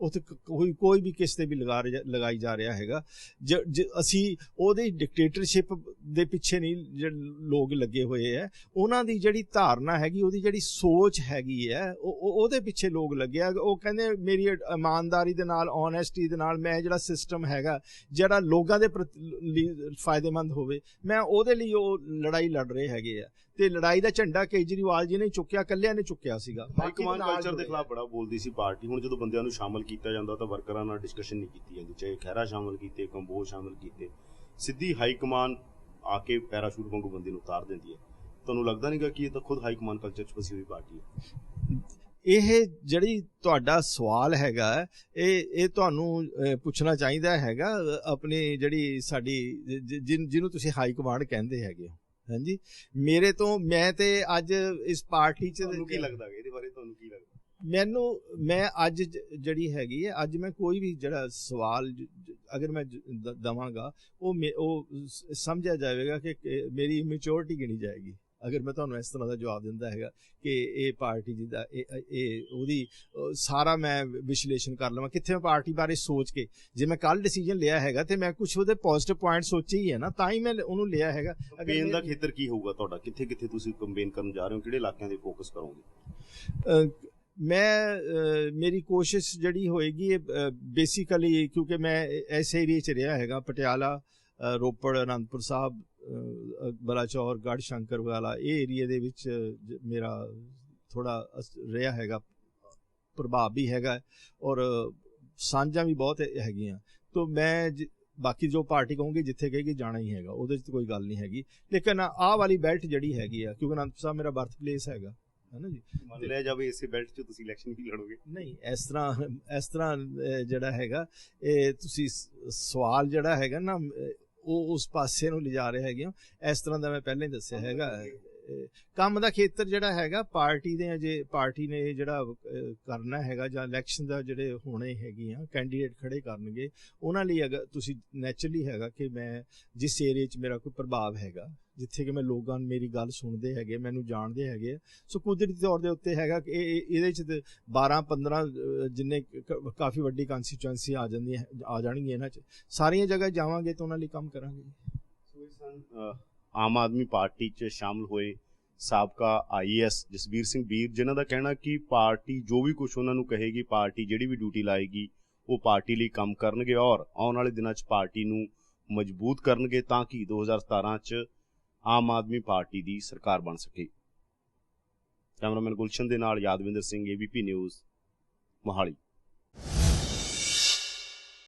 ਉਹ ਕੋਈ ਕੋਈ ਵੀ ਕਿਸ ਤੇ ਵੀ ਲਗਾ ਲਗਾਈ ਜਾ ਰਿਹਾ ਹੈਗਾ। ਜ- ਜ- ਅਸੀਂ ਉਹਦੇ ਡਿਕਟੇਟਰਸ਼ਿਪ ਦੇ ਪਿੱਛੇ ਨਹੀਂ ਜਿਹੜੇ ਲੋਕ ਲੱਗੇ ਹੋਏ ਹੈ ਉਹਨਾਂ ਦੀ ਜਿਹੜੀ ਧਾਰਨਾ ਹੈਗੀ, ਉਹਦੀ ਜਿਹੜੀ ਸੋਚ ਹੈਗੀ ਹੈ ਉਹ ਉਹਦੇ ਪਿੱਛੇ ਲੋਕ ਲੱਗੇ ਆ। ਉਹ ਕਹਿੰਦੇ ਮੇਰੀ ਇਮਾਨਦਾਰੀ ਦੇ ਨਾਲ ਓਨੈਸਟੀ ਦੇ ਨਾਲ ਮੈਂ ਜਿਹੜਾ ਸਿਸਟਮ ਹੈਗਾ, ਜਿਹੜਾ ਲੋਕਾਂ ਦੇ ਪ੍ਰਤੀ ਫਾਇਦੇਮੰਦ ਹੋਵੇ, ਮੈਂ ਉਹਦੇ ਲਈ ਉਹ ਲੜਾਈ ਲੜ ਰਹੇ ਹੈਗੇ ਆ। ਤੇ ਲੜਾਈ ਦਾ ਝੰਡਾ ਕੇਜਰੀਵਾਲ ਜੀ ਨੇ ਚੁੱਕਿਆ ਕੱਲਿਆਂ ਨੇ ਚੁੱਕਿਆ ਸੀਗਾ। ਹਾਈ ਕਮਾਂਡ ਕਲਚਰ ਦੇ ਖਿਲਾਫ ਬੜਾ ਬੋਲਦੀ ਸੀ ਪਾਰਟੀ। ਹੁਣ ਜਦੋਂ ਬੰਦਿਆਂ ਨੂੰ ਸ਼ਾਮਲ ਕੀਤਾ ਜਾਂਦਾ ਤਾਂ ਵਰਕਰਾਂ ਨਾਲ ਡਿਸਕਸ਼ਨ ਨਹੀਂ ਕੀਤੀ ਜਾਂਦੀ। ਚਾਹੇ ਖਹਿਰਾ ਸ਼ਾਮਲ ਕੀਤੇ ਕੰਬੋਜ ਸ਼ਾਮਲ ਕੀਤੇ। ਸਿੱਧੀ ਹਾਈ ਕਮਾਂਡ ਆ ਕੇ ਪੈਰਾਸ਼ੂਟ ਵਾਂਗੂ ਬੰਦੇ ਨੂੰ ਉਤਾਰ ਦਿੰਦੀ ਹੈ। ਤੁਹਾਨੂੰ ਲੱਗਦਾ ਨਹੀਂਗਾ ਕਿ ਇਹ ਤਾਂ ਖੁਦ ਹਾਈ ਕਮਾਂਡ ਕਲਚਰ 'ਚ ਫਸੀ ਹੋਈ ਪਾਰਟੀ ਹੈ? ਇਹ ਜਿਹੜੀ ਤੁਹਾਡਾ ਸਵਾਲ ਹੈਗਾ ਇਹ ਇਹ ਤੁਹਾਨੂੰ ਪੁੱਛਣਾ ਚਾਹੀਦਾ ਹੈਗਾ ਆਪਣੀ ਜਿਹੜੀ ਸਾਡੀ ਜਿਹਨੂੰ ਤੁਸੀਂ ਹਾਈ ਕਮਾਂਡ ਕਹਿੰਦੇ ਹੈਗੇ ਹਾਂਜੀ। ਮੇਰੇ ਤੋਂ ਮੈਂ ਤੇ ਅੱਜ ਇਸ ਪਾਰਟੀ ਚ ਤੁਹਾਨੂੰ ਕੀ ਲੱਗਦਾ ਹੈ ਇਹਦੇ ਬਾਰੇ ਤੁਹਾਨੂੰ ਕੀ ਲੱਗਦਾ? ਮੈਨੂੰ ਮੈਂ ਅੱਜ ਜਿਹੜੀ ਹੈਗੀ ਹੈ ਅੱਜ ਮੈਂ ਕੋਈ ਵੀ ਜਿਹੜਾ ਸਵਾਲ ਅਗਰ ਮੈਂ ਦਵਾਂਗਾ ਉਹ ਉਹ ਸਮਝਿਆ ਜਾਵੇਗਾ ਕਿ ਕਿ ਮੇਰੀ ਮੈਚੁਰਿਟੀ ਗਿਣੀ ਜਾਏਗੀ। ਅਗਰ ਮੈਂ ਤੁਹਾਨੂੰ ਇਸ ਤਰ੍ਹਾਂ ਦਾ ਜਵਾਬ ਦਿੰਦਾ ਹੈਗਾ ਕਿ ਇਹ ਪਾਰਟੀ ਜਿਹਦਾ ਇਹ ਇਹ ਉਹਦੀ ਸਾਰਾ ਮੈਂ ਵਿਸ਼ਲੇਸ਼ਣ ਕਰ ਲਵਾਂ ਕਿੱਥੇ ਮੈਂ ਪਾਰਟੀ ਬਾਰੇ ਸੋਚ ਕੇ ਜੇ ਮੈਂ ਕੱਲ ਡਿਸੀਜਨ ਲਿਆ ਹੈਗਾ ਤੇ ਮੈਂ ਕੁਝ ਉਹਦੇ ਪੋਜ਼ਿਟਿਵ ਪੁਆਇੰਟ ਸੋਚੇ ਹੀ ਹੈ ਨਾ ਤਾਂ ਹੀ ਮੈਂ ਉਹਨੂੰ ਲਿਆ ਹੈਗਾ। ਕੰਪੇਨ ਦਾ ਖੇਤਰ ਕੀ ਹੋਊਗਾ ਤੁਹਾਡਾ? ਕਿੱਥੇ ਕਿੱਥੇ ਤੁਸੀਂ ਕੰਪੇਨ ਕਰਨ ਜਾ ਰਹੇ ਹੋ? ਕਿਹੜੇ ਇਲਾਕਿਆਂ ਦੇ ਫੋਕਸ ਕਰੋਗੇ? ਮੈਂ ਮੇਰੀ ਕੋਸ਼ਿਸ਼ ਜਿਹੜੀ ਹੋਏਗੀ ਬੇਸਿਕਲੀ ਕਿਉਂਕਿ ਮੈਂ ਐਸੇ ਏਰੀਏ ਚ ਰਿਹਾ ਹੈਗਾ ਪਟਿਆਲਾ ਰੋਪੜ ਅਨੰਦਪੁਰ ਸਾਹਿਬ ਬਲਾਚੌਰ ਗੜ ਸ਼ੰਕਰ ਵਾਲਾ ਇਹ ਏਰੀਏ ਦੇ ਵਿੱਚ ਮੇਰਾ ਥੋੜਾ ਰਿਹਾ ਹੈਗਾ ਪ੍ਰਭਾਵ ਵੀ ਹੈਗਾ ਔਰ ਸਾਂਝਾਂ ਵੀ ਬਹੁਤ ਹੈਗੀਆਂ। ਤੋਂ ਮੈਂ ਬਾਕੀ ਜੋ ਪਾਰਟੀ ਕਹੂੰਗੀ ਜਿੱਥੇ ਕਹੇਗੀ ਜਾਣਾ ਹੀ ਹੈਗਾ। ਉਹਦੇ 'ਚ ਕੋਈ ਗੱਲ ਨਹੀਂ ਹੈਗੀ। ਲੇਕਿਨ ਆਹ ਵਾਲੀ ਬੈਲਟ ਜਿਹੜੀ ਹੈਗੀ ਆ ਕਿਉਂਕਿ ਅਨੰਦਪੁਰ ਸਾਹਿਬ ਮੇਰਾ ਬਰਥ ਪਲੇਸ ਹੈਗਾ ਹੈ ਨਾ ਜੀ? ਮੰਨ ਲਿਆ ਜਾਵੇ ਇਸੇ ਬੈਲਟ 'ਚ ਤੁਸੀਂ ਇਲੈਕਸ਼ਨ ਵੀ ਲੜੋਗੇ। ਨਹੀਂ ਇਸ ਤਰ੍ਹਾਂ ਇਸ ਤਰ੍ਹਾਂ ਜਿਹੜਾ ਹੈਗਾ ਇਹ ਤੁਸੀਂ ਸਵਾਲ ਜਿਹੜਾ ਹੈਗਾ ਨਾ ਉਹ ਉਸ ਪਾਸੇ ਨੂੰ ਲਿਜਾ ਰਹੇ ਹੈਗੇ ਹੋ। ਇਸ ਤਰ੍ਹਾਂ ਦਾ ਮੈਂ ਪਹਿਲਾਂ ਹੀ ਦੱਸਿਆ ਹੈਗਾ। ਕੰਮ ਦਾ ਖੇਤਰ ਜਿਹੜਾ ਹੈਗਾ ਪਾਰਟੀ ਦੇ ਅਜੇ ਪਾਰਟੀ ਨੇ ਜਿਹੜਾ ਕਰਨਾ ਹੈਗਾ ਜਾਂ ਇਲੈਕਸ਼ਨ ਦਾ ਜਿਹੜੇ ਹੋਣੇ ਹੈਗੀਆਂ ਕੈਂਡੀਡੇਟ ਖੜੇ ਕਰਨਗੇ ਉਹਨਾਂ ਲਈ ਅਗਰ ਤੁਸੀਂ ਨੈਚੁਰਲੀ ਹੈਗਾ ਕਿ ਮੈਂ ਜਿਸ ਏਰੀਆ 'ਚ ਮੇਰਾ ਕੋਈ ਪ੍ਰਭਾਵ ਹੈਗਾ ਜਿੱਥੇ ਕਿ ਮੈਂ ਲੋਕਾਂ ਨੂੰ ਮੇਰੀ ਗੱਲ ਸੁਣਦੇ ਹੈਗੇ ਮੈਨੂੰ ਜਾਣਦੇ ਹੈਗੇ ਆ, ਸੋ ਕੁਦਰਤੀ ਤੌਰ ਦੇ ਉੱਤੇ ਹੈਗਾ ਕਿ ਇਹ- ਇਹ- ਇਹਦੇ 'ਚ ਤੇ 12 15 ਅਹ, ਜਿੰਨੇ ਕ- ਕ- ਕਾਫੀ ਵੱਡੀ ਕਨਸਟੀਚੁਐਂਸੀ ਆ ਜਾਂਦੀ ਆ ਜਾਣਗੀਆਂ ਇਹਨਾਂ 'ਚ। ਸਾਰੀਆਂ ਜਗ੍ਹਾ ਜਾਵਾਂਗੇ ਤਾਂ ਉਹਨਾਂ ਲਈ ਕੰਮ ਕਰਾਂਗੇ। ਸੋ ਇਸ ਸਨ ਆਮ ਆਦਮੀ ਪਾਰਟੀ 'ਚ ਸ਼ਾਮਲ ਹੋਏ ਸਾਬਕਾ ਆਈਐਸ ਜਸਬੀਰ ਸਿੰਘ ਵੀਰ ਜਿਨ੍ਹਾਂ ਦਾ ਕਹਿਣਾ ਕਿ ਪਾਰਟੀ ਜੋ ਵੀ ਕੁਝ ਉਹਨਾਂ ਨੂੰ ਕਹੇਗੀ ਪਾਰਟੀ ਜਿਹੜੀ ਵੀ ਡਿਊਟੀ ਲਾਏਗੀ ਉਹ ਪਾਰਟੀ ਲਈ ਕੰਮ ਕਰਨਗੇ ਔਰ ਆਉਣ ਵਾਲੇ ਦਿਨਾਂ 'ਚ ਪਾਰਟੀ ਨੂੰ ਮਜ਼ਬੂਤ ਕਰਨਗੇ ਤਾਂ ਕਿ 2017 'ਚ ਆਮ ਆਦਮੀ ਪਾਰਟੀ ਦੀ ਸਰਕਾਰ ਬਣ ਸਕੇ। ਕੈਮਰਾਮੈਨ ਗੁਲਸ਼ਨ ਦੇ ਨਾਲ ਯਾਦਵਿੰਦਰ ਸਿੰਘ ਏਬੀਪੀ ਨਿਊਜ਼ ਮੋਹਾਲੀ।